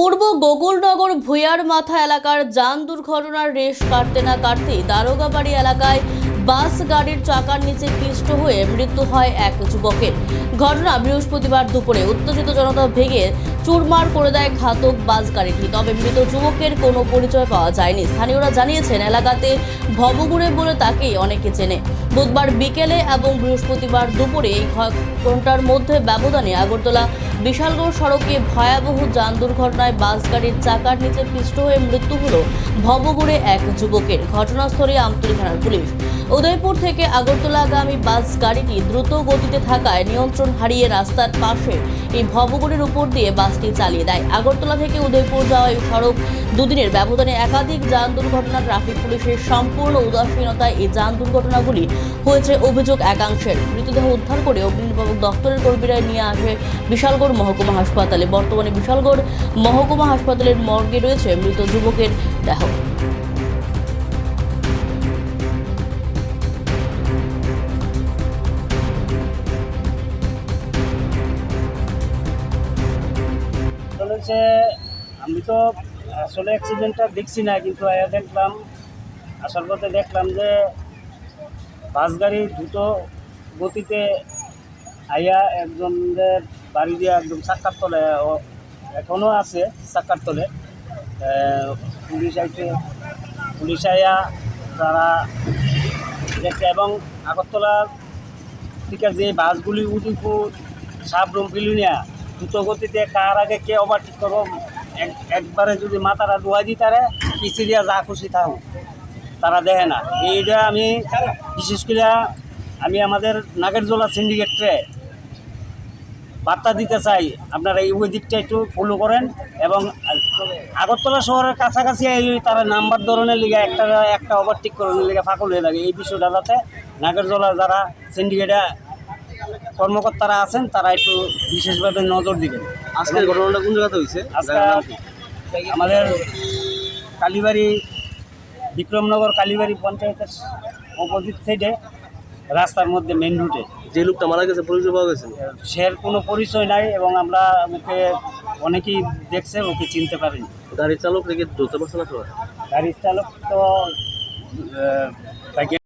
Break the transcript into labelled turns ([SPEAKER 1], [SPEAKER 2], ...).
[SPEAKER 1] পূর্ব গোকুলনগর ভুয়ার মাথা এলাকার যান দুর্ঘটনার রেশ কাটতে না কাটতেই দারোগাবাড়ি এলাকায় বাস গাড়ির চাকার নিচে পিষ্ট হয়ে মৃত্যু হয় এক যুবকের। ঘটনা বৃহস্পতিবার দুপুরে। উত্তেজিত জনতা ভেঙে চুরমার করে দেয় ঘাতক বাস গাড়িটি তবে মৃত যুবকের কোনো পরিচয় পাওয়া যায়নি। স্থানীয়রা জানিয়েছেন, এলাকাতে ভবগুড়ে বলে তাকেই অনেকে চেনে। বুধবার বিকেলে এবং বৃহস্পতিবার দুপুরে এই ঘণ্টার মধ্যে ব্যবধানে আগরতলা বিশালগড় সড়কে ভয়াবহ যান দুর্ঘটনায় বাস গাড়ির চাকার নিচে পিষ্ট হয়ে মৃত্যু হল ভবগুড়ে এক যুবকের। ঘটনাস্থলে আমতলী থানার পুলিশ। উদয়পুর থেকে আগরতলাগামী বাস গাড়িটি দ্রুত গতিতে থাকায় নিয়ন্ত্রণ হারিয়ে রাস্তার পাশে এই ভবগুড়ির উপর দিয়ে বাসটি চালিয়ে দেয়। আগরতলা থেকে উদয়পুর যাওয়া এই সড়ক দুদিনের ব্যবধানে একাধিক যান দুর্ঘটনা, ট্রাফিক, পুলিশের সম্পূর্ণ উদাসীনতায় এই যান দুর্ঘটনাগুলি হয়েছে অভিযোগ একাংশের। মৃতদেহ উদ্ধার করে অগ্নিনির্বাপক দপ্তরের কর্মীরা নিয়ে আসে বিশালগড় মহকুমা হাসপাতালে। বর্তমানে বিশালগড় মহকুমা হাসপাতালের মর্গে রয়েছে মৃত যুবকের দেহ।
[SPEAKER 2] আসলে হচ্ছে আমি তো আসলে অ্যাক্সিডেন্টটা দেখছি না, কিন্তু দেখলাম, আসার পথে দেখলাম যে বাস গাড়ি দ্রুত গতিতে আইয়া একজনদের বাড়ি দিয়ে একদম চাক্কার তলে এখনও আছে চাক্কার তলে। পুলিশ আইছে, পুলিশ আইয়া তারা দেখছে এবং আগরতলা থেকে যে বাসগুলি উদিপুর, সাবরুম পিলুনিয়া দ্রুত গতিতে কার আগে কে ওভারটেক করব, এক- একবারে যদি মাথাটা ডুয়াই দিই তারে পিছিয়ে যা খুশি থাকুক। তারা দেখে না। এইটা আমি, বিশেষ করে আমি আমাদের নাগেরজোলা সিন্ডিকেটে বার্তা দিতে চাই। আপনারা এই দিকটা একটু ফলো করেন এবং আগরতলা শহরের কাছাকাছি তারা নাম্বার ধরনের লিগে একটা একটা ওভারটেক করানোর লিগে ফাঁকল হয়ে থাকে। এই বিষয়টা যাতে নাগেরজোলা যারা সিন্ডিকেটে কর্মকর্তারা আছেন তারা একটু বিশেষভাবে নজর দিবেন।
[SPEAKER 3] আজকের ঘটনাটা কোন জায়গাতে হয়েছে?
[SPEAKER 2] আমাদের কালীবাড়ি বিক্রমনগর কালীবাড়ি পঞ্চায়েতের অপোজিট সাইডে রাস্তার মধ্যে মেন রুটে
[SPEAKER 3] যে লোকটা মারা গেছে পরিচয় পাওয়া গেছে?
[SPEAKER 2] সের কোনো পরিচয় নাই এবং আমরা ওকে অনেকেই দেখছে ওকে চিনতে পারিনি।
[SPEAKER 3] গাড়ির চালক রেখে ধরতে পারছে না সবাই
[SPEAKER 2] গাড়ির চালক তো তাকে